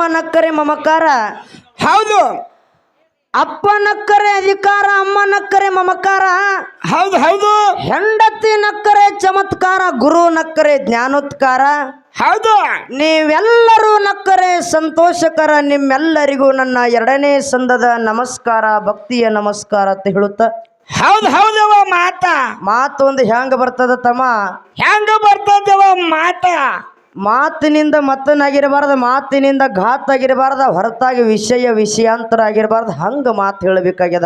ಅಮ್ಮ ನಕ್ಕರೆ ಮಮಕಾರ. ಹೌದು. ಅಪ್ಪ ನಕ್ಕರೆ ಅಧಿಕಾರ ಅಮ್ಮ ನಕ್ಕರೆ ಮಮಕಾರ. ಹೌದು ಹೌದು. ಹೆಂಡತಿ ನಕ್ಕರೆ ಚಮತ್ಕಾರ ಗುರು ನಕ್ಕರೆ ಜ್ಞಾನೋತ್ಕಾರ. ಹೌದು. ನೀವೆಲ್ಲರೂ ನಕ್ಕರೆ ಸಂತೋಷಕರ ನಿಮ್ಮೆಲ್ಲರಿಗೂ ನನ್ನ ಎರಡನೇ ಸಂದದ ನಮಸ್ಕಾರ ಭಕ್ತಿಯ ನಮಸ್ಕಾರ ಅಂತ ಹೇಳುತ್ತ. ಹೌದು ಹೌದವ ಮಾತ. ಮಾತು ಒಂದು ಹೆಂಗ ಬರ್ತದ ತಮ್ಮ? ಹೆಂಗ ಬರ್ತದವ ಮಾತ? ಮಾತಿನಿಂದ ಮತ್ತನಾಗಿರಬಾರ್ದು ಮಾತಿನಿಂದ ಘಾತ್ ಆಗಿರಬಾರ್ದು ಹೊರತಾಗಿ ವಿಷಯ ವಿಷಯಾಂತರ ಆಗಿರಬಾರ್ದು ಹಂಗ ಮಾತು ಹೇಳಬೇಕಾಗ್ಯದ.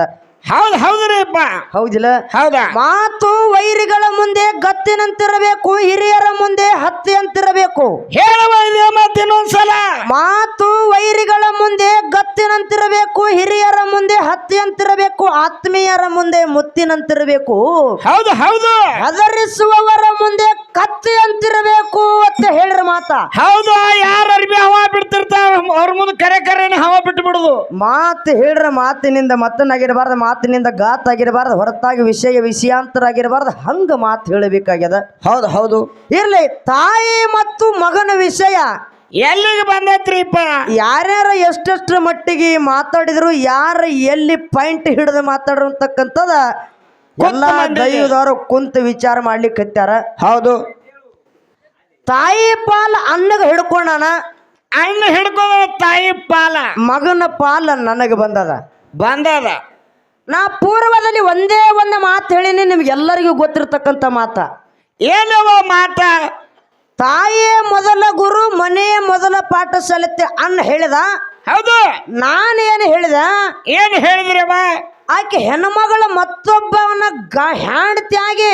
ಹೌದು ಹೌದ್ರಿಪ್ಪ ಹೌದಿಲ್ಲ? ಹೌದಾ? ಮಾತು ವೈರಿಗಳ ಮುಂದೆ ಗತ್ತಿನಂತಿರಬೇಕು ಹಿರಿಯರ ಮುಂದೆ ಹತ್ತಿಯಂತಿರಬೇಕು. ಹೇಳುವ ಹೇಳ ಇನ್ನೊಂದ್ಸಲ. ಮಾತು ವೈರಿಗಳ ಮುಂದೆ ಗತ್ತಿನಂತಿರಬೇಕು ಹಿರಿಯರ ಮುಂದೆ ಹತ್ತಿಯಂತಿರಬೇಕು ಆತ್ಮೀಯರ ಮುಂದೆ ಮುತ್ತಿನಂತಿರಬೇಕು. ಹೌದು ಹೌದು. ಹದರಿಸುವವರ ಮುಂದೆ ಕತ್ತಿಯಂತಿರಬೇಕು ಅಂತ ಹೇಳಿರ ಮಾತ. ಹೌದು ಯಾರ ಅರ್ಬಿ ಹವಾ ಬಿಡ್ತಿರ್ತಾವ ಅವ್ರ ಮುಂದೆ ಕರೆ ಕರೆನೆ ಹವಾ ಬಿಟ್ಟು ಬಿಡುದು ಮಾತು ಹೇಳ್ರ ಮಾತಿನಿಂದ ಮತ್ತನಾಗಿರಬಾರ್ದು ಮಾತಿನಿಂದ ಗಾತ್ ಆಗಿರಬಾರ್ದು ಹೊರತಾಗಿ ವಿಷಯ ವಿಷಯಾಂತರ ಆಗಿರಬಾರ್ದು ಹಂಗ ಮಾತು ಹೇಳಬೇಕಾಗ್ಯದ. ಹೌದು ಹೌದು. ಇರ್ಲಿ ತಾಯಿ ಮತ್ತು ಮಗನ ವಿಷಯ. ಎಲ್ಲಿಗೆ ಬಂದೈತ್ರಿಪ್ಪ ಯಾರ್ಯಾರ ಎಷ್ಟೆಷ್ಟು ಮಟ್ಟಿಗೆ ಮಾತಾಡಿದ್ರು ಯಾರ ಎಲ್ಲಿ ಪಾಯಿಂಟ್ ಹಿಡಿದು ಮಾತಾಡ್ರು ಎಲ್ಲ. ದೈವದವರು ಕುಂತು ವಿಚಾರ ಮಾಡ್ಲಿಕ್ಕೆ ಹೌದು. ತಾಯಿ ಪಾಲ ಅನ್ನಗ ಹಿಡ್ಕೊಂಡಾನ? ಅಣ್ಣ ಹಿಡ್ಕೊಂಡ ತಾಯಿ ಪಾಲ. ಮಗನ ಪಾಲ ನನಗೆ ಬಂದದ. ಬಂದದ. ನಾ ಪೂರ್ವದಲ್ಲಿ ಒಂದೇ ಒಂದು ಮಾತು ಹೇಳಿನಿ ನಿಮ್ಗೆಲ್ಲರಿಗೂ ಗೊತ್ತಿರ್ತಕ್ಕಂಥ ಮಾತ. ಏನವ ಮಾತ? ತಾಯಿಯೇ ಮೊದಲ ಗುರು ಮನೆಯೇ ಮೊದಲ ಪಾಠ ಸಲತೆ ಅನ್ನ ಹೇಳಿದ? ಹೌದು. ನಾನು ಏನು ಹೇಳಿದ? ಏನು ಹೇಳಿದ್ರವ? ಆಕೆ ಹೆಣ್ಮಗಳ ಮತ್ತೊಬ್ಬವನ ಗ ಹೆಂಡತಿಯಾಗಿ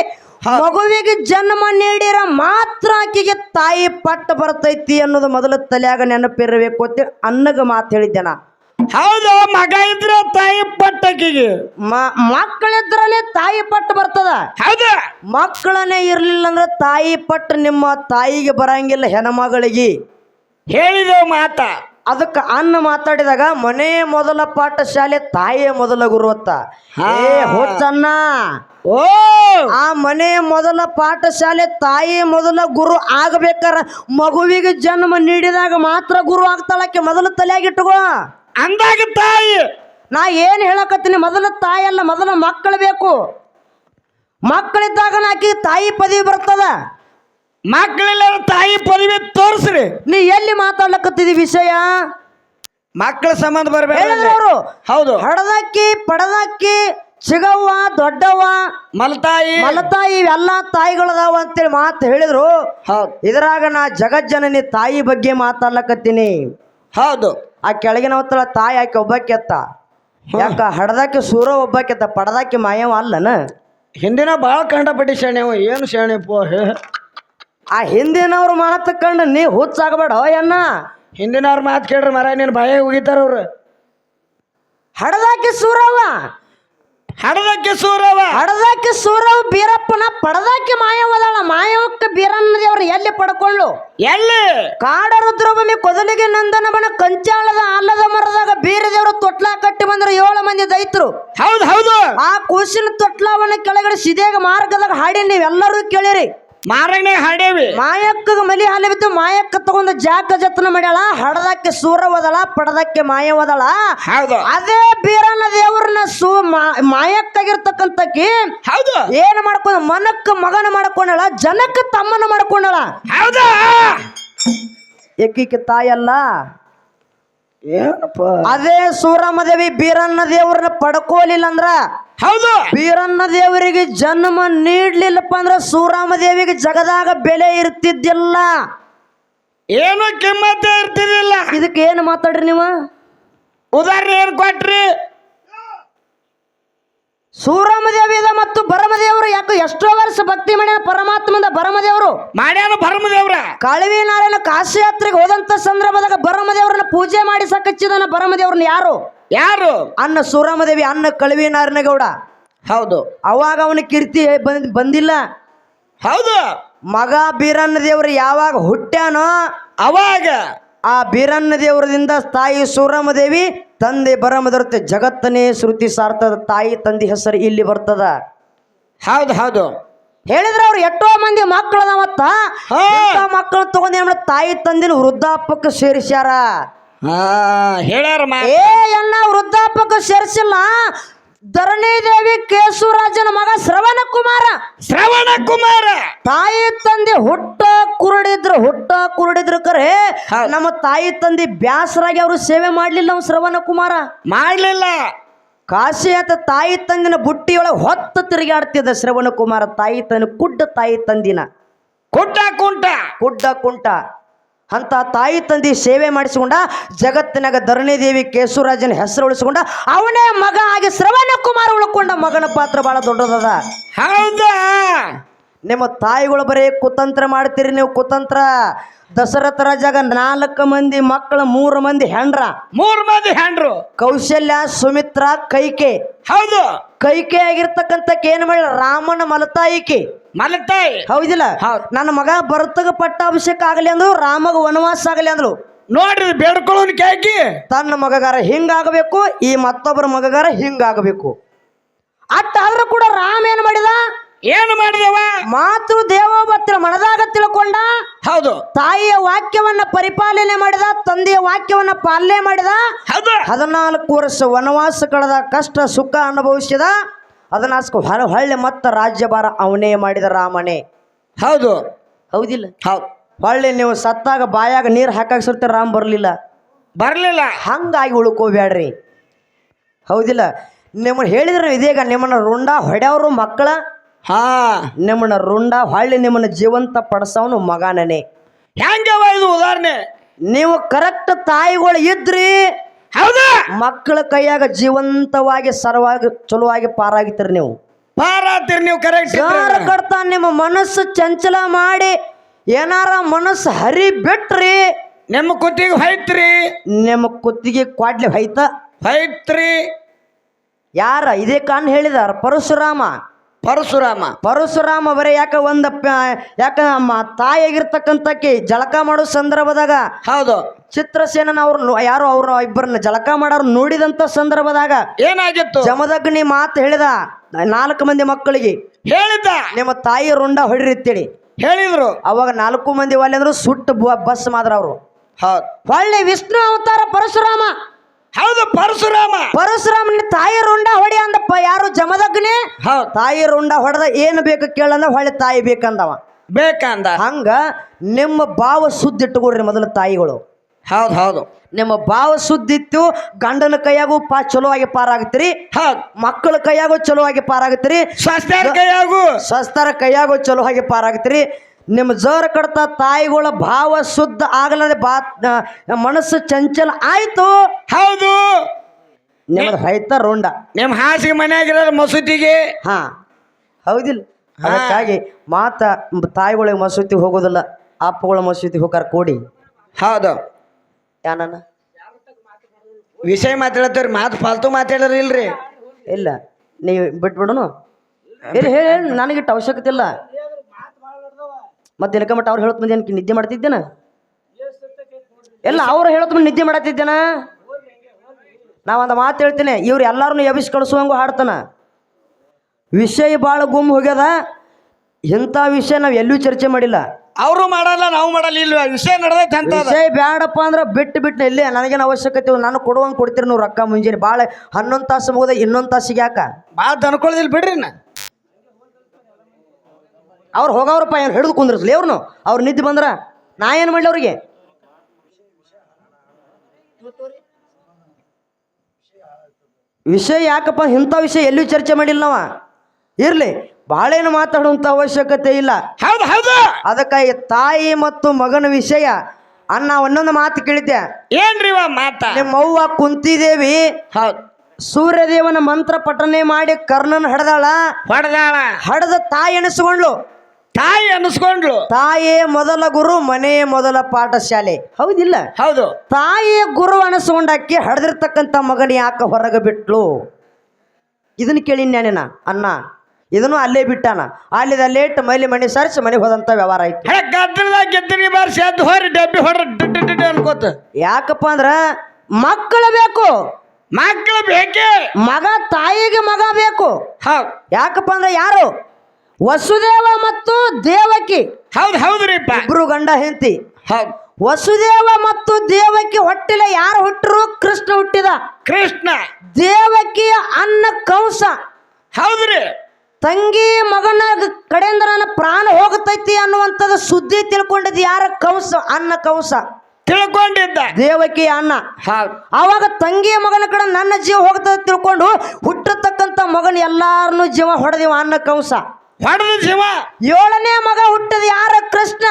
ಮಗುವಿಗೆ ಜನ್ಮ ನೀಡಿರ ಮಾತ್ರ ಆಕೆಗೆ ತಾಯಿ ಪಟ್ಟ ಬರ್ತೈತಿ ಅನ್ನೋದು ಮೊದಲ ತಲೆಯಾಗ ನೆನಪಿರಬೇಕು ಅಂತ ಅನ್ನಗ ಮಾತು ಹೇಳಿದ್ದೆ ನಾ. ಹೌದು ಮಗ ಇದ್ರೆ ತಾಯಿ ಪಟ್ಟಕಿಗೆ ಮ- ಮಕ್ಕಳಿದ್ರಲ್ಲೇ ತಾಯಿ ಪಟ್ಟು ಬರ್ತದ? ಹೌದು. ಮಕ್ಕಳನ್ನೇ ಇರ್ಲಿಲ್ಲ ಅಂದ್ರೆ ತಾಯಿ ಪಟ್ಟು ನಿಮ್ಮ ತಾಯಿಗೆ ಬರಂಗಿಲ್ಲ ಹೆಣ್ಮಗಳಿಗೆ. ಹೇಳಿದೆ ಮಾತ. ಅದಕ್ಕೆ ಅನ್ನ ಮಾತಾಡಿದಾಗ ಮನೆ ಮೊದಲ ಪಾಠಶಾಲೆ ತಾಯಿಯೇ ಮೊದಲ ಗುರು ಅತ್ತ. ಏ ಹುಚ್ಚಣ್ಣ ಓ. ಆ ಮನೆ ಮೊದಲ ಪಾಠಶಾಲೆ ತಾಯಿ ಮೊದಲ ಗುರು ಆಗಬೇಕಾರ ಮಗುವಿಗೆ ಜನ್ಮ ನೀಡಿದಾಗ ಮಾತ್ರ ಗುರು ಆಗ್ತಾಳಕ್ಕೆ ಮೊದಲು ತಲೆಯಾಗಿಟ್ಟುಕೋ. ಅಂದಾಗ ತಾಯಿ. ನಾ ಏನು ಹೇಳಕತ್ತೀನಿ ಮೊದಲ ತಾಯಿ ಅಲ್ಲ ಮೊದಲ ಮಕ್ಕಳು ಬೇಕು. ಮಕ್ಕಳಿದ್ದಾಗ ನಾಕಿ ತಾಯಿ ಪದವಿ ಬರ್ತದ. ಮಕ್ಕಳೆಲ್ಲ ತಾಯಿ ಪದವಿ ತೋರಿಸ್ರಿ. ನೀ ಎಲ್ಲಿ ಮಾತಾಡ್ಲಕತ್ತಿದಿ ವಿಷಯ? ಮಕ್ಕಳ ಸಂಬಂಧ ಬರ್ಬೇಕು ಹೌದು. ಹಡದಕ್ಕಿ ಪಡದಕ್ಕಿ ಚಿಗವ್ವ ದೊಡ್ಡವ್ವ ಮಲತಾಯಿ. ಮಲತಾಯಿ ಇವೆಲ್ಲ ತಾಯಿಗಳದಾವ ಅಂತೇಳಿ ಮಾತು ಹೇಳಿದ್ರು. ಹೌದು. ಇದ್ರಾಗ ನಾ ಜಗಜ್ಜನನಿ ತಾಯಿ ಬಗ್ಗೆ ಮಾತಾಡ್ಲಕತ್ತೀನಿ. ಹೌದು. ಆ ಕೆಳಗಿನ ಹೊತ್ತಳ ತಾಯಿ ಆಕೆ ಒಬ್ಬಕ್ಕೆತ್ತ ಯಾಕ ಹಡದಾಕಿ ಸೂರ ಒಬ್ಬಕ್ಕೆತ್ತ ಪಡದಕ್ಕೆ ಪಡದಾಕಿ ಮಾಯವ ಅಲ್ಲನ? ಹಿಂದಿನ ಭಾಳ ಕಂಡಪಟ್ಟಿ ಶಾಣೆವು ಏನು ಶಾಣೆಪ್ಪ ಆ ಹಿಂದಿನವ್ರ ಮಾತು ಕಂಡು ನೀ ಹುಚ್ಚಾಗಬೇಡ ಅನ್ನ ಹಿಂದಿನವ್ರ ಮಾತು ಕೇಳ್ರಿ ಮರ ನೀನು ಭಯ ಹೋಗಿತಾರ ಅವ್ರು. ಹಡದಾಕಿ ಸೂರವ್ವ. ಹಡದಕ್ಕೆ ಸೂರವ ಹಡದಾಕಿ ಸೂರವ್ ಬೀರಪ್ಪನ ಪಡದಾಕಿ ಮಾಯವದಾಳ. ಮಾಯವಕ್ಕೆ ಬೀರನ್ನ ದೇವ್ರ ಎಲ್ಲಿ ಪಡ್ಕೊಳ್ಳು ಎಲ್ಲಿ? ಕಾಡ ರುದ್ರಭೂಮಿ ಕೊದಲಿಗೆ ನಂದನ ಬಣ ಕಂಚಾಳದ ಆಲದ ಮರದಾಗ ಬೀರ ದೇವರು ತೊಟ್ಲ ಕಟ್ಟಿ ಬಂದ್ರ ಏಳು ಮಂದಿ ದೈತ್ರು. ಹೌದು ಹೌದು. ಆ ಕೂಸಿನ ತೊಟ್ಲವನ್ನ ಕೆಳಗಡೆ ಸಿದೇಗ ಮಾರ್ಗದಾಗ ಹಾಡಿ ನೀವೆಲ್ಲರೂ ಕೇಳಿರಿ. ಮಾರನೇ ಹಡೇವಿ. ಮಾಯಕ್ಕ ಮಲಿ ಹಾಲಿ ಬಿದ್ದು ಮಾಯಕ್ಕ ತಗೊಂಡ ಜಾಕ ಜತನ ಮಾಡ್ಯಾಳ ಹಡದಕ್ಕೆ ಸೂರ ಓದಳ ಪಡದಕ್ಕೆ ಮಾಯವದಳ ಹೌದು. ಅದೇ ಬೀರನ ದೇವ್ರನ್ನ ಸೂ ಮಾಯಕ್ಕಾಗಿರ್ತಕ್ಕಂತಕಿ ಹೌದು. ಏನ್ ಮಾಡ್ಕೊಂಡ ಮನಕ್ಕ ಮಗನ ಮಾಡ್ಕೊಂಡಳ ಜನಕ್ಕ ತಮ್ಮನ ಮಾಡ್ಕೊಂಡಳ. ಹೌದು. ಎಕ್ಕಿಕ್ಕೆ ತಾಯಲ್ಲ. ಏನಪ್ಪ? ಅದೇ ಸೂರಮ್ಮದೇವಿ ಬೀರನ್ನ ದೇವ್ರನ್ನ ಪಡ್ಕೋಲಿಲ್ಲ ಅಂದ್ರ ಹೌದು. ಬೀರನ್ನ ದೇವರಿಗೆ ಜನ್ಮ ನೀಡ್ಲಿಲ್ಲಪ್ಪ ಅಂದ್ರೆ ಸೂರಾಮ ದೇವಿಗೆ ಜಗದಾಗ ಬೆಲೆ ಇರ್ತಿದ್ದಿಲ್ಲ. ಏನು ಕಿಮ್ಮತ್ತೆ ಇರ್ತಿದ್ದಿಲ್ಲ. ಇದಕ್ಕೆ ಏನು ಮಾತಾಡ್ರಿ ನೀವು? ಉದಾಹರಣೆ ಏನು ಕೊಟ್ರಿ? ಸೂರಮ್ಮ ದೇವಿದ ಮತ್ತು ಭರಮದೇವರು ಯಾಕೆ ಎಷ್ಟೋ ವರ್ಷ ಭಕ್ತಿ ಮಾಡ್ಯಾನ ಪರಮಾತ್ಮದ ಬರಮದೇವರು ಮಾಡ್ಯಾನ ಭರಮದೇವ್ರ. ಕಳವಿ ನಾರಾಯಣ ಕಾಶಿ ಯಾತ್ರೆಗೆ ಹೋದಂತ ಸಂದರ್ಭದಾಗ ಭರಮದೇವರನ್ನ ಪೂಜೆ ಮಾಡಿ ಸಾಕಚ್ಚಿದನ ಬರಮದೇವ್ರನ್ನ ಯಾರು? ಯಾರು? ಅನ್ನ ಸೂರಮದೇವಿ ಅನ್ನ ಕಳವಿ ನಾರಾಯಣಗೌಡ ಹೌದು. ಅವಾಗ ಅವನ ಕೀರ್ತಿ ಬಂದ್ ಬಂದಿಲ್ಲ. ಹೌದು. ಮಗ ಬೀರನ್ನ ದೇವರು ಯಾವಾಗ ಹುಟ್ಟ್ಯಾನೋ ಅವಾಗ ಆ ಬೀರನ್ನ ದೇವರದಿಂದ ತಾಯಿ ಸೂರಮ್ಮ ದೇವಿ ತಂದೆ ಬರಮದರುತ್ತೆ ಜಗತ್ತನೇ ಶ್ರುತಿ ಸಾರ್ತದ ತಾಯಿ ತಂದೆ ಹೆಸರು ಇಲ್ಲಿ ಬರ್ತದ. ಹೌದು ಹೌದು. ಹೇಳಿದ್ರೆ ಅವ್ರು ಎಷ್ಟೋ ಮಂದಿ ಮಕ್ಕಳದ ಮತ್ತ. ಮಕ್ಕಳು ತಗೊಂಡ ಏನ್ ತಾಯಿ ತಂದಿನ ವೃದ್ಧಾಪಕ್ಕೆ ಸೇರಿಸ್ಯಾರ? ಹೇಳ್ಯಾರ ಏ ಎಲ್ಲ ವೃದ್ಧಾಪಕ ಸೇರಿಸಿಲ್ಲ. ಧರಣಿ ದೇವಿ ಕೇಶವರಾಜನ ಮಗ ಶ್ರವಣ ಕುಮಾರ ಶ್ರವಣ ಕುಮಾರ ತಾಯಿ ತಂದೆ ಹುಟ್ಟ ಕುರುಡಿದ್ರು ಹುಟ್ಟ ಕುರುಡಿದ್ರು ಕರೆ ನಮ್ಮ ತಾಯಿ ತಂದೆ ಬ್ಯಾಸರಾಗಿ ಅವರು ಸೇವೆ ಮಾಡ್ಲಿಲ್ಲ ನಾವು ಶ್ರವಣ ಕುಮಾರ ಮಾಡ್ಲಿಲ್ಲ. ಕಾಶಿ ಅಂತ ತಾಯಿ ತಂದಿನ ಬುಟ್ಟಿಯೊಳಗೆ ಹೊತ್ತು ತಿರುಗಾಡ್ತಿದ್ದ ಶ್ರವಣ ಕುಮಾರ ತಾಯಿ ತಂದೆ ಕುಡ್ಡ ತಾಯಿ ತಂದಿನ. ಕುಡ್ಡ ಕುಂಟ. ಕುಡ್ಡ ಕುಂಟ. ಅಂತ ತಾಯಿ ತಂದೆ ಸೇವೆ ಮಾಡಿಸಿಕೊಂಡ ಜಗತ್ತಿನಾಗ ಧರಣಿದೇವಿ ಕೇಶವರಾಜನ ಹೆಸರು ಉಳಿಸಿಕೊಂಡ ಅವನೇ ಮಗ ಆಗಿ ಶ್ರವಣ ಕುಮಾರ್ ಉಳ್ಕೊಂಡ ಮಗನ ಪಾತ್ರ ಬಹಳ ದೊಡ್ಡದದ. ಹೌದಾ. ನಿಮ್ಮ ತಾಯಿಗಳು ಬರೀ ಕುತಂತ್ರ ಮಾಡ್ತೀರಿ ನೀವು ಕುತಂತ್ರ. ದಶರಥ ರಾಜಾಗ ನಾಲ್ಕು ಮಂದಿ ಮಕ್ಕಳು ಮೂರು ಮಂದಿ ಹೆಂಡ್ರ. ಮೂರು ಮಂದಿ ಹೆಂಡ್ರು. ಕೌಶಲ್ಯ ಸುಮಿತ್ರ ಕೈಕೆ. ಹೌದು. ಕೈಕೆ ಆಗಿರ್ತಕ್ಕಂಥ ಏನ್ ಮಾಡಿ ರಾಮನ ಮಲತಾಯಿಕೆ. ಮಲತಾಯಿ ಹೌದಿಲ್ಲ? ಹೌದ್. ನನ್ನ ಮಗ ಬರ್ತದ ಪಟ್ಟ ಅಭಿಷೇಕ ಆಗಲಿ ಅಂದ್ರು ರಾಮಗ ವನವಾಸ ಆಗಲಿ ಅಂದ್ರು ನೋಡ್ರಿ ಬೇಡ್ಕೊಳ್ಳೋನ್ ಕೇಕಿ ತನ್ನ ಮಗಗಾರ ಹಿಂಗಾಗಬೇಕು ಈ ಮತ್ತೊಬ್ಬರ ಮಗಗಾರ ಹಿಂಗಾಗಬೇಕು. ಅಟ್ಟ ಆದ್ರೂ ಕೂಡ ರಾಮ ಏನ್ ಮಾಡಿದ? ಏನು ಮಾಡಿದವ? ಮಾತೃ ದೇವೋಭತ್ರ ಮನದಾಗ ತಿಳ್ಕೊಂಡ ಹೌದು. ತಾಯಿಯ ವಾಕ್ಯವನ್ನ ಪರಿಪಾಲನೆ ಮಾಡಿದ ತಂದೆಯ ವಾಕ್ಯವನ್ನ ಪಾಲನೆ ಮಾಡಿದ ಹೌದು. ಹದಿನಾಲ್ಕು ವರ್ಷ ವನವಾಸ ಕಳೆದ ಕಷ್ಟ ಸುಖ ಅನುಭವಿಸಿದ ಹದಿನಾಲ್ಕು ಹೊರ ಹೊಳ್ಳೆ ಮತ್ತ ರಾಜ್ಯಭಾರ ಅವನೇ ಮಾಡಿದ ರಾಮನೇ. ಹೌದು. ಹೌದಿಲ್ಲ? ಹೌದು. ಹೊಳ್ಳಿ ನೀವು ಸತ್ತಾಗ ಬಾಯಾಗ ನೀರು ಹಾಕಾಕ ಸುರ್ತ ರಾಮ್ ಬರಲಿಲ್ಲ? ಬರ್ಲಿಲ್ಲ. ಹಂಗಾಗಿ ಉಳ್ಕೋಬೇಡ್ರಿ ಹೌದಿಲ್ಲ? ನಿಮ್ಮನ್ನ ಹೇಳಿದ್ರೆ ಇದೀಗ ನಿಮ್ಮನ್ನ ರುಂಡ ಹೊಡ್ಯವ್ರು ಮಕ್ಕಳ? ಹಾ. ನಿಮ್ಮನ್ನ ರುಂಡ ಹೊಳ್ಳಿ ನಿಮ್ಮನ್ನ ಜೀವಂತ ಪಡಿಸವನು ಮಗನೇ ಹೆಂಗವ ಇದು ಉದಾಹರಣೆ ನೀವು ಕರೆಕ್ಟ್ ತಾಯಿಗಳು ಇದ್ರಿ. ಹೌದಾ? ಮಕ್ಕಳ ಕೈಯಾಗ ಜೀವಂತವಾಗಿ ಸರವಾಗಿ ಚಲುವಾಗಿ ಪಾರಾಗಿತ್ತೀರಿ ನೀವು. ಪಾರಾತಿರಿ ನೀವು ಕರೆಕ್ಟ್ ಯಾರ ಕಡ್ತ ನಿಮ್ಮ ಮನಸ್ಸು ಚಂಚಲ ಮಾಡಿ ಏನಾರ ಮನಸ್ಸು ಹರಿ ಬಿಟ್ರಿ ನಿಮ್ಮ ಕುತ್ತಿಗೆ ಹೊಯ್ತ್ರಿ. ನಿಮ್ಮ ಕುತ್ತಿಗೆ ಕ್ವಾಡ್ಲಿ ಹೊಯ್ತ. ಹೊಯ್ತ್ರಿ. ಯಾರ? ಇದೇ ಕಾನ್ ಹೇಳಿದಾರ. ಪರಶುರಾಮ. ಪರಶುರಾಮ. ಪರಶುರಾಮ ಬರೀ ಯಾಕ ಒಂದ ಪ- ಯಾಕ ನಮ್ಮ ತಾಯಿಯಾಗಿರ್ತಕ್ಕಂಥಕ್ಕೆ ಜಳಕ ಮಾಡೋ ಸಂದರ್ಭದಾಗ ಹೌದು. ಚಿತ್ರಸೇನನ ಅವ್ರು ಯಾರು ಅವ್ರ ಇಬ್ಬರನ್ನ ಜಲಕ ಮಾಡೋರು ನೋಡಿದಂತ ಸಂದರ್ಭದಾಗ ಏನಾಗಿತ್ತು? ಜಮದಗ್ನಿ ಮಾತು ಹೇಳಿದ ನಾಲ್ಕು ಮಂದಿ ಮಕ್ಕಳಿಗೆ ಹೇಳಿದ್ದ? ನಿಮ್ಮ ತಾಯಿ ರುಂಡ ಹೊಡಿರಿತ್ತೇಳಿ ಹೇಳಿದ್ರು? ಅವಾಗ ನಾಲ್ಕು ಮಂದಿ ಒಳ್ಳೆ ಅಂದ್ರು ಸುಟ್ಟು ಬಸ್ ಮಾದ್ರ ಅವರು. ಹೌದು. ಹೊಳ್ಳಿ ವಿಷ್ಣು ಅವತಾರ ಪರಶುರಾಮ. ಹೌದು ಪರಶುರಾಮ. ಪರಶುರಾಮನ ತಾಯಿ ರುಂಡ ಹೊಡಿ ಅಂದಪ್ಪ ಯಾರು ಜಮದಗ್ನಿ? ಹೌದು. ತಾಯಿ ರುಂಡ ಹೊಡೆದ ಏನು ಬೇಕು ಕೇಳಂದ ಹೊಳ್ಳಿ ತಾಯಿ ಬೇಕಂದವ. ಬೇಕಂದ? ಹಂಗ ನಿಮ್ಮ ಭಾವ ಸುದ್ದಿಟ್ಟುಕೊಡ್ರಿ ಮೊದಲು ತಾಯಿಗಳು. ಹೌದು ಹೌದು. ನಿಮ್ಮ ಭಾವ ಸುದ್ದಿತ್ತು ಗಂಡನ ಕೈಯಾಗೂ ಪಾ ಚಲೋ ಆಗಿ ಪಾರಾಗತ್ತೀರಿ. ಹೌದು. ಮಕ್ಕಳ ಕೈಯಾಗೂ ಚಲೋ ಆಗಿ ಪಾರಾಗತ್ತೀರಿ. ಸ್ವಸ್ಥರ ಕೈಯಾಗು. ಸ್ವಸ್ಥರ ಕೈಯಾಗೂ ಚಲೋ ಆಗಿ ಪಾರಾಗತ್ತೀರಿ. ನಿಮ್ಮ ಜೋರ ಕಡತ ತಾಯಿಗಳ ಭಾವ ಶುದ್ಧ ಆಗಲದೆ ಬಾ ಮನಸ್ಸು ಚಂಚಲ ಆಯ್ತು. ಹೌದು. ನಿಮ್ಮ ರೈತ ರೋಂಡ. ನಿಮ್ಮ ಹಾಸಿಗೆ ಮನೆಯಾಗಿರೋದು ಮಸೂತಿಗೆ. ಹಾ ಹೌದಿಲ್ಲ. ಅದಕ್ಕಾಗಿ ಮಾತ ತಾಯಿಗಳಿಗೆ ಮಸೂತಿ ಹೋಗೋದಿಲ್ಲ. ಅಪ್ಪಗಳ ಮಸೂತಿ ಹೋಗಾರ ಕೂಡಿ. ಹೌದು. ಯಾನನ? ವಿಷಯ ಮಾತಾಡತ್ತೀರಿ ಮಾತು ಫಾಲ್ತು ಮಾತಾಡೋರು ಇಲ್ರಿ? ಇಲ್ಲ, ನೀವು ಬಿಟ್ಬಿಡುನು. ಇಲ್ಲ ಹೇಳಿ ನನಗಿಟ್ಟು ಅವಶ್ಯಕತೆ ಇಲ್ಲ. ಮತ್ತೆ ಮಟ್ಟ ಅವ್ರು ಹೇಳತ್ ಮಂದಿ ಏನಕ್ಕೆ ನಿದ್ದೆ ಮಾಡ್ತಿದ್ದೇನ? ಎಲ್ಲ ಅವ್ರು ಹೇಳತ್ ಮಂದಿ ನಿದ್ದೆ ಮಾಡತ್ತಿದ್ದೇನ? ನಾವು ಒಂದು ಮಾತು ಹೇಳ್ತೀನಿ, ಇವ್ರು ಎಲ್ಲಾರನ್ನು ಎಬಿಸಿ ಕಳಿಸುವಂಗು ಹಾಡ್ತಾನ. ವಿಷಯ ಭಾಳ ಗುಮ್ ಹೋಗ್ಯದ, ಇಂಥ ವಿಷಯ ನಾವು ಎಲ್ಲೂ ಚರ್ಚೆ ಮಾಡಿಲ್ಲ. ಅವರು ಮಾಡಲ್ಲ ನಾವು ಮಾಡಲ್ಲ ಇಲ್ಲ ವಿಷಯ ನಡೆದೈತೆ ಅಂತ ಅದ. ವಿಷಯ ಬೇಡಪ್ಪ ಅಂದ್ರೆ ಬಿಟ್ಟು ಬಿಟ್ಟು ಇಲ್ಲೇ ನನಗೇನು ಅವಶ್ಯಕತೆ ಇಲ್ಲ. ನಾನು ಕೊಡುವಂಗೆ ಕೊಡ್ತೀರಿ ನೀವು ರೊಕ್ಕ ಮುಂಜಾನೆ. ಭಾಳ ಹನ್ನೊಂದು ತಾಸು ಮುಗಿದ ಇನ್ನೊಂದು ತಾಸಿಗೆ ಯಾಕ? ಭಾಳ ದನ್ಕೊಳ್ದಿಲ್ಲ ಬಿಡ್ರಿ ನಾ ಅವ್ರು ಹೋಗವ್ರಪ್ಪ ಏನು ಹಿಡಿದು ಕುಂದ್ರಸ್ಲಿ ಅವ್ರನ್ನು ಅವ್ರು ನಿದ್ದೆ ಬಂದ್ರ ನಾ ಏನು ಮಾಡಲಿ ಅವ್ರಿಗೆ? ವಿಷಯ ಯಾಕಪ್ಪ ಇಂಥ ವಿಷಯ ಎಲ್ಲೂ ಚರ್ಚೆ ಮಾಡಿಲ್ಲ ನಾವ? ಇರ್ಲಿ. ಭಾಳೇನು ಮಾತಾಡುವಂತ ಅವಶ್ಯಕತೆ ಇಲ್ಲ. ಹೌದು ಹೌದು. ಅದಕ್ಕಾಗಿ ತಾಯಿ ಮತ್ತು ಮಗನ ವಿಷಯ ಅನ್ನ ಒಂದೊಂದು ಮಾತು ಕೇಳಿದ್ದೆ. ಏನ್ರಿ ಮಾತ? ನಿಮ್ಮ ಅವ್ವ ಕುಂತಿದೇವಿ ಹೌದು. ಸೂರ್ಯದೇವನ ಮಂತ್ರ ಪಠನೆ ಮಾಡಿ ಕರ್ಣನ ಹಡ್ದಾಳ. ಹೊಡೆದಾಳ. ಹಡದ ತಾಯಿ ಎಣಿಸ್ಕೊಂಡ್ಲು ತಾಯಿ ಅನಿಸ್ಕೊಂಡ್ಲು ತಾಯಿಯೇ ಮೊದಲ ಗುರು ಮನೆಯೇ ಮೊದಲ ಪಾಠಶಾಲೆ. ಹೌದಿಲ್ಲ? ಹೌದು. ತಾಯಿಯ ಗುರು ಅನಿಸ್ಕೊಂಡಾಕಿ ಹಡ್ದಿರ್ತಕ್ಕಂಥ ಮಗನ ಯಾಕೆ ಹೊರಗೆ ಬಿಟ್ಲು? ಇದನ್ನ ಕೇಳಿ ನಾನೇನ? ಅನ್ನ. ಇದನ್ನು ಅಲ್ಲೇ ಬಿಟ್ಟಾನ. ಅಲ್ಲಿದ ಲೇಟ್ ಮೈಲಿ ಮನೆ ಸರ್ಚ್ ಮನೆಗೆ ಹೋದಂಥ ವ್ಯವಹಾರ ಗದ್ದಲದಾಗ ಬಾರಿಸಿ ಹೊರಿ ಡಬ್ಬಿ ಹೊರ ಅನ್ಕೋತ. ಯಾಕಪ್ಪ ಅಂದ್ರೆ ಮಕ್ಕಳು ಬೇಕು. ಮಕ್ಕಳು ಬೇಕೇ? ಮಗ ತಾಯಿಗೆ ಮಗ ಬೇಕು. ಹೌದು. ಯಾಕಪ್ಪ ಅಂದ್ರೆ ಯಾರು? ವಸುದೇವ ಮತ್ತು ದೇವಕಿ. ಹೌದು ಹೌದ್ರಿಪ್ಪ ಇಬ್ರು ಗಂಡ ಹೆಂಡತಿ. ಹೌದು. ವಸುದೇವ ಮತ್ತು ದೇವಕಿ ಹೊಟ್ಟಿಲ ಯಾರು ಹುಟ್ಟರು ಕೃಷ್ಣ ಹುಟ್ಟಿದ. ಕೃಷ್ಣ. ದೇವಕಿಯ ಅನ್ನ ಕಂಸ. ಹೌದ್ರಿ ತಂಗಿ ಮಗನ ಕಡೆಯಿಂದ ನನ್ನ ಪ್ರಾಣ ಹೋಗತೈತಿ ಅನ್ನುವಂಥದ್ದು ಸುದ್ದಿ ತಿಳ್ಕೊಂಡಿದ್ದು ಯಾರ ಕಂಸ ಅನ್ನ ಕಂಸ ತಿಳ್ಕೊಂಡಿದ್ದ. ದೇವಕಿ ಅನ್ನ. ಅವಾಗ ಆವಾಗ ತಂಗಿಯ ಮಗನ ಕಡೆ ನನ್ನ ಜೀವ ಹೋಗ್ತದೆ ತಿಳ್ಕೊಂಡು ಹುಟ್ಟತಕ್ಕಂತ ಮಗನ ಎಲ್ಲಾರನು ಜೀವ ಹೊಡೆದಿವ ಅನ್ನ ಕಂಸ ಹೊಡೆದ ಜೀವ. ಏಳನೇ ಮಗ ಹುಟ್ಟದ ಯಾರ? ಕೃಷ್ಣ.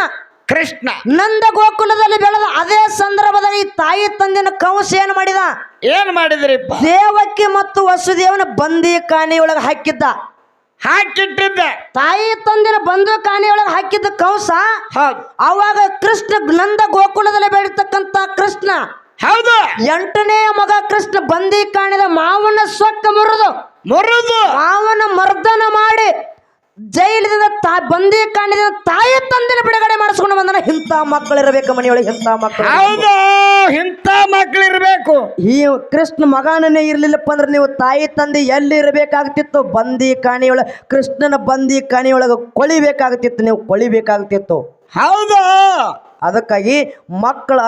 ಕೃಷ್ಣ. ನಂದ ಗೋಕುಲದಲ್ಲಿ ಬೆಳೆದ ಅದೇ ಸಂದರ್ಭದಲ್ಲಿ ತಾಯಿ ತಂದಿನ ಕಂಸ ಏನ್ ಮಾಡಿದ? ಏನ್ ಮಾಡಿದ್ರಿ ದೇವಕಿ ಮತ್ತು ವಸುದೇವನ ಬಂದಿ ಕಾಣಿಯೊಳಗೆ ಹಾಕಿದ್ದ. ಹಾಕಿಟ್ಟಿದ್ದ. ತಾಯಿ ತಂದಿರ ಬಂದು ಕಾಣಿಯೊಳಗೆ ಹಾಕಿದ್ದ ಕಂಸ ಹೌದ್. ಅವಾಗ ಕೃಷ್ಣ ನಂದ ಗೋಕುಲದಲ್ಲಿ ಬೆಳೀತಕ್ಕಂತ ಕೃಷ್ಣ. ಹೌದು. ಎಂಟನೇ ಮಗ ಕೃಷ್ಣ ಬಂದಿ ಕಾಣಿದ ಮಾವನ ಸೊಕ್ಕ ಮುರಿದು ಮುರಿದು. ಮಾವನ ಮರ್ದನ ಮಾಡಿ ಜೈಲಿನಿಂದ ತಾ ಬಂದಿ ಕಾಣಿದ ತಾಯಿ ತಂದಿನ ಬಿಡುಗಡೆ ಮಾಡಿಸ್ಕೊಂಡು ಬಂದನ ಇಂಥ ಮಕ್ಕಳು ಇರಬೇಕು ಮನೆಯೊಳಗೆ ಇಂಥ ಮಕ್ಕಳು ಹೌದು ಇಂಥ ಮಕ್ಕಳು ಇರಬೇಕು. ಈ ಕೃಷ್ಣ ಮಗನೇ ಇರ್ಲಿಲ್ಲಪ್ಪ ಅಂದ್ರೆ ನೀವು ತಾಯಿ ತಂದೆ ಎಲ್ಲಿ ಇರಬೇಕಾಗ್ತಿತ್ತು? ಬಂದಿ ಕಾಣಿಯೊಳಗೆ ಕೃಷ್ಣನ ಬಂದಿ ಕಾಣಿಯೊಳಗೆ ಕೊಳಿಬೇಕಾಗ್ತಿತ್ತು ನೀವು ಕೊಳಿಬೇಕಾಗ್ತಿತ್ತು. ಹೌದು. ಅದಕ್ಕಾಗಿ ಮಕ್ಕಳ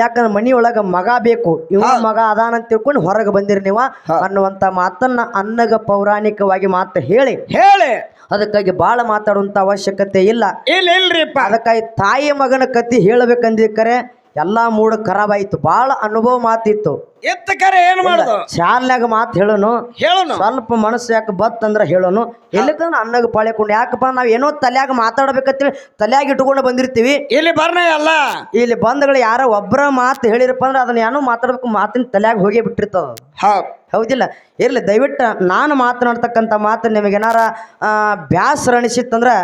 ಯಾಕಂದ್ರೆ ಮನಿಯೊಳಗ ಮಗ ಬೇಕು ಇವ ಮಗ ಅದಾನ ಅಂತ ತಿಳ್ಕೊಂಡು ಹೊರಗೆ ಬಂದಿರಿ ನೀವು ಅನ್ನುವಂತ ಮಾತನ್ನ ಅನ್ನಗ ಪೌರಾಣಿಕವಾಗಿ ಮಾತು ಹೇಳಿ. ಹೇಳಿ. ಅದಕ್ಕಾಗಿ ಭಾಳ ಮಾತಾಡುವಂಥ ಅವಶ್ಯಕತೆ ಇಲ್ಲ. ಇಲ್ಲ ಇಲ್ರಿಪ್ಪ. ಅದಕ್ಕಾಗಿ ತಾಯಿ ಮಗನ ಕತಿ ಹೇಳಬೇಕಂದ್ರೆ ಎಲ್ಲಾ ಮೂಡ ಖರಾಬ್ ಆಯ್ತು. ಭಾಳ ಅನುಭವ ಮಾತಿತ್ತು. ಎತ್ತ ಕರೆ ಏನ್ ಮಾಡುದು? ಶಾಲ್ನಾಗ ಮಾತು ಹೇಳೋನು ಹೇಳೋನು. ಸ್ವಲ್ಪ ಮನಸ್ಸು ಯಾಕೆ ಬತ್ ಅಂದ್ರೆ ಹೇಳೋನು. ಎಲ್ಲಿಕಂದ್ರೆ ಅನ್ನಗ ಪಾಳ್ಯಕೊಂಡು ಯಾಕಪ್ಪ ನಾವು ಏನೋ ತಲ್ಯಾಗ ಮಾತಾಡ್ಬೇಕಂತೇಳಿ ತಲ್ಯಾಗ ಇಟ್ಕೊಂಡು ಬಂದಿರ್ತೀವಿ. ಇಲ್ಲಿ ಬರ್ನ ಅಲ್ಲ ಇಲ್ಲಿ ಬಂದಗಳು ಯಾರೋ ಒಬ್ಬರ ಮಾತು ಹೇಳಿರಪ್ಪ ಅಂದ್ರೆ ಅದನ್ನ ಏನೋ ಮಾತಾಡ್ಬೇಕು ಮಾತಿನ ತಲ್ಯಾಗ ಹೋಗೇ ಬಿಟ್ಟಿರ್ತದ. ಹೌದ್ ಹೌದಿಲ್ಲ. ಇರಲಿ ದಯವಿಟ್ಟು ನಾನು ಮಾತನಾಡ್ತಕ್ಕಂಥ ಮಾತು ನಿಮಗೇನಾರ ಬ್ಯಾಸರ ಅನಿಸಿತ್ತಂದ್ರೆ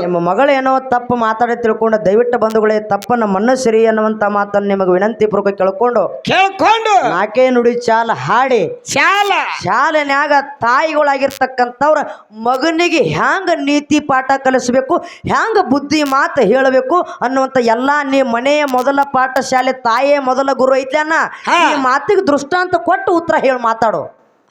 ನಿಮ್ಮ ಮಗಳು ಏನೋ ತಪ್ಪು ಮಾತಾಡಿ ತಿಳ್ಕೊಂಡು ದಯವಿಟ್ಟು ಬಂಧುಗಳೇ ತಪ್ಪನ್ನ ಮನಸ್ಸರಿ ಅನ್ನುವಂಥ ಮಾತನ್ನು ನಿಮಗೆ ವಿನಂತಿ ಪೂರ್ವಕ ಕೇಳ್ಕೊಂಡು ಕೇಳ್ಕೊಂಡು. ನಾಕೆ ನುಡಿ ಚಾಲ ಹಾಡಿ. ಚಾಲ. ಶಾಲೆನ್ಯಾಗ ತಾಯಿಗಳಾಗಿರ್ತಕ್ಕಂಥವ್ರ ಮಗನಿಗೆ ಹ್ಯಾಂಗ ನೀತಿ ಪಾಠ ಕಲಿಸ್ಬೇಕು ಹ್ಯಾಂಗ ಬುದ್ಧಿ ಮಾತು ಹೇಳಬೇಕು ಅನ್ನುವಂಥ ಎಲ್ಲ ನೀ ಮನೆಯ ಮೊದಲ ಪಾಠ ಶಾಲೆ ತಾಯಿಯ ಮೊದಲ ಗುರು ಐತ್ಲಿ ಅನ್ನ ಈ ಮಾತಿಗೆ ದೃಷ್ಟಾಂತ ಕೊಟ್ಟು ಉತ್ತರ ಹೇಳಿ ಮಾತಾಡು.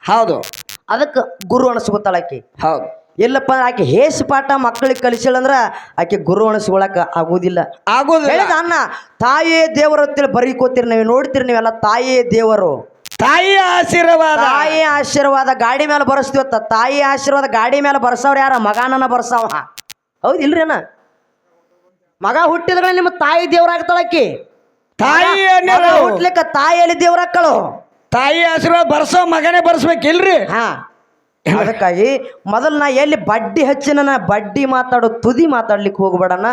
ಹೌದು. ಅದಕ್ಕೆ ಗುರು ಅನಿಸ್ಕೊತಾಳ ಆಕಿ. ಹೌದು. ಇಲ್ಲಪ್ಪ ಅಂದ್ರೆ ಆಕೆ ಹೇಸ್ ಪಾಠ ಮಕ್ಕಳಿಗೆ ಕಲಿಸಿಳಂದ್ರ ಆಕೆ ಗುರು ಅನಿಸ್ಕೊಳಕ ಆಗುದಿಲ್ಲ. ಆಗುದಿಲ್ಲ. ಹೇಳಿದ ಅನ್ನ ತಾಯಿಯೇ ದೇವರು ಅಂತೇಳಿ ಬರೀಕೋತೀರಿ ನೀವು ನೋಡ್ತೀರಿ ನೀವೆಲ್ಲ ತಾಯಿಯೇ ದೇವರು. ತಾಯಿ ಆಶೀರ್ವಾದ. ತಾಯಿ ಆಶೀರ್ವಾದ ಗಾಡಿ ಮೇಲೆ ಬರಸ್ತೀವತ್ತ ತಾಯಿ ಆಶೀರ್ವಾದ ಗಾಡಿ ಮೇಲೆ ಬರ್ಸವ್ರ ಯಾರ? ಮಗನನ್ನ ಬರ್ಸವ. ಹೌದಿಲ್ರಿ ಅಣ್ಣ. ಮಗ ಹುಟ್ಟಿದ್ರೆ ನಿಮ್ಮ ತಾಯಿ ದೇವ್ರಾಗ್ತಾಳಕಿ ತಾಯಿ ತಾಯಿ ಹುಟ್ಲಿಕ್ಕ ತಾಯಿಯಲ್ಲಿ ದೇವ್ರಾಕ್ಕಳು ತಾಯಿ ಆಶೀರ್ವಾದ ಬರ್ಸೋ ಮಗನೇ ಬರ್ಸ್ಬೇಕಿಲ್ರಿ? ಹಾ. ಅದಕ್ಕಾಗಿ ಮೊದಲು ನಾ ಎಲ್ಲಿ ಬಡ್ಡಿ ಹಚ್ಚಿನ ಬಡ್ಡಿ ಮಾತಾಡೋ ತುದಿ ಮಾತಾಡ್ಲಿಕ್ಕೆ ಹೋಗ್ಬೇಡಣ್ಣ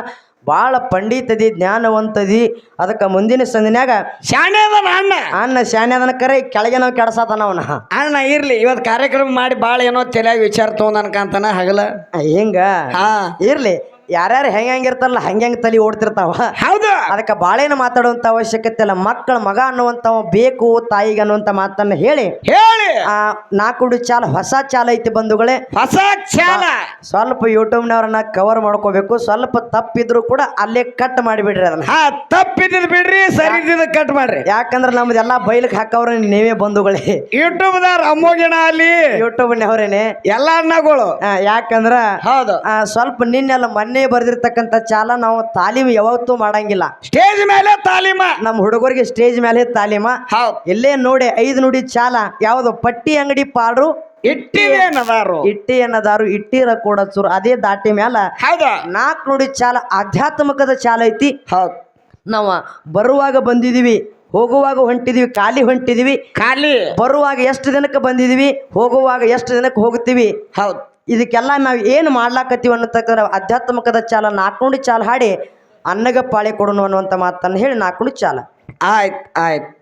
ಭಾಳ ಪಂಡಿತದಿ ಜ್ಞಾನವಂತದಿ. ಅದಕ್ಕೆ ಮುಂದಿನ ಸಂದಿನ್ಯಾಗ ಶಾಣ್ಯದನ ಅಣ್ಣ. ಅಣ್ಣ ಶಾಣ್ಯದನ ಕರೆ ಕೆಳಗೆ ನಾವು ಕೆಡಸಾತನ ಅವನ. ಅಣ್ಣ ಇರ್ಲಿ ಇವತ್ತು ಕಾರ್ಯಕ್ರಮ ಮಾಡಿ ಭಾಳ ಏನೋ ತಲೆಯಾಗಿ ವಿಚಾರ ತೊಗೊಂಡ್ ಅನ್ಕಂತಾನ ಹಗಲ ಹಿಂಗ. ಹಾ. ಇರ್ಲಿ. ಯಾರ್ಯಾರು ಹೆಂಗ ಹೆಂಗಿರ್ತಾರಲ್ಲ ಹಂಗೆ ಹೆಂಗೆ ತಲೆ ಓಡ್ತಿರ್ತಾವ. ಹೌದು. ಅದಕ್ಕೆ ಬಾಳೇನು ಮಾತಾಡುವಂತ ಅವಶ್ಯಕತೆ ಇಲ್ಲ. ಮಕ್ಕಳ ಮಗ ಅನ್ನುವಂಥವ ಬೇಕು ತಾಯಿಗೆ ಅನ್ನುವಂಥ ಮಾತನ್ನ ಹೇಳಿ. ಹೇಳಿ. ಆ ನಾಕುಡು ಚಾಲ ಹೊಸ ಚಾಲ ಐತಿ ಬಂಧುಗಳೇ. ಹೊಸ ಚಾಲ. ಸ್ವಲ್ಪ ಯೂಟ್ಯೂಬ್ನವ್ರನ್ನ ಕವರ್ ಮಾಡ್ಕೋಬೇಕು. ಸ್ವಲ್ಪ ತಪ್ಪಿದ್ರು ಕೂಡ ಅಲ್ಲೇ ಕಟ್ ಮಾಡಿಬಿಡ್ರಿ ಅದನ್ನ. ಹಾ ತಪ್ಪಿದ್ದು ಬಿಡ್ರಿ ಸರಿ ಇದ್ದಿದ್ದು ಕಟ್ ಮಾಡ್ರಿ. ಯಾಕಂದ್ರೆ ನಮ್ದೆಲ್ಲ ಬೈಲಿಗೆ ಹಾಕವ್ರ ನೀವೇ ಬಂಧುಗಳೇ. ಯೂಟ್ಯೂಬ್ ಅಮ್ಮೋಗಿಣ ಅಲ್ಲಿ. ಯೂಟ್ಯೂಬ್ನವ್ರೇನೆ ಎಲ್ಲ ಅಣ್ಣಗಳು. ಆ, ಯಾಕಂದ್ರ ಹೌದು. ಆ, ಸ್ವಲ್ಪ ನಿನ್ನೆಲ್ಲ ಮೊನ್ನೆ ಬರ್ದಿರ್ತಕ್ಕಂಥ ಚಾಲ ನಾವು ತಾಲೀಮ್ ಯಾವತ್ತೂ ಮಾಡಂಗಿಲ್ಲ. ಸ್ಟೇಜ್ ಮೇಲೆ ತಾಲೀಮ. ನಮ್ಮ ಹುಡುಗರಿಗೆ ಸ್ಟೇಜ್ ಮೇಲೆ ತಾಲೀಮ. ಹೌದು. ಇಲ್ಲೇ ನೋಡಿ ಐದು ನುಡಿ ಚಾಲ. ಯಾವುದು ಪಟ್ಟಿ ಅಂಗಡಿ ಪಾಡ್ರು ಇಟ್ಟಿದೇನದಾರು ಇಟ್ಟಿ ಏನದಾರು ಇಟ್ಟಿರ ಕೂಡ ಚೂರು ಅದೇ ದಾಟಿ ಮ್ಯಾಲ ಹೌದು? ನಾಲ್ಕು ನುಡಿ ಚಾಲ ಆಧ್ಯಾತ್ಮಕದ ಚಾಲ ಐತಿ. ಹೌದು. ನಾವು ಬರುವಾಗ ಬಂದಿದೀವಿ ಹೋಗುವಾಗ ಹೊಂಟಿದೀವಿ ಖಾಲಿ ಹೊಂಟಿದೀವಿ. ಖಾಲಿ? ಬರುವಾಗ ಎಷ್ಟು ದಿನಕ್ಕೆ ಬಂದಿದೀವಿ ಹೋಗುವಾಗ ಎಷ್ಟು ದಿನಕ್ಕೆ ಹೋಗ್ತೀವಿ. ಹೌದು. ಇದಕ್ಕೆಲ್ಲ ನಾವು ಏನು ಮಾಡ್ಲಾಕತ್ತೀವಿ ಅನ್ನತಕ್ಕಂಥ ಆಧ್ಯಾತ್ಮಕದ ಚಾಲ ನಾಲ್ಕು ಚಾಲ ಹಾಡಿ ಅನ್ನಗ ಪಾಳೆ ಕೊಡೋಣ ಅನ್ನುವಂಥ ಮಾತನ್ನು ಹೇಳಿ ನಾಲ್ಕು ಚಾಲ. ಆಯ್ತು ಆಯ್ತು.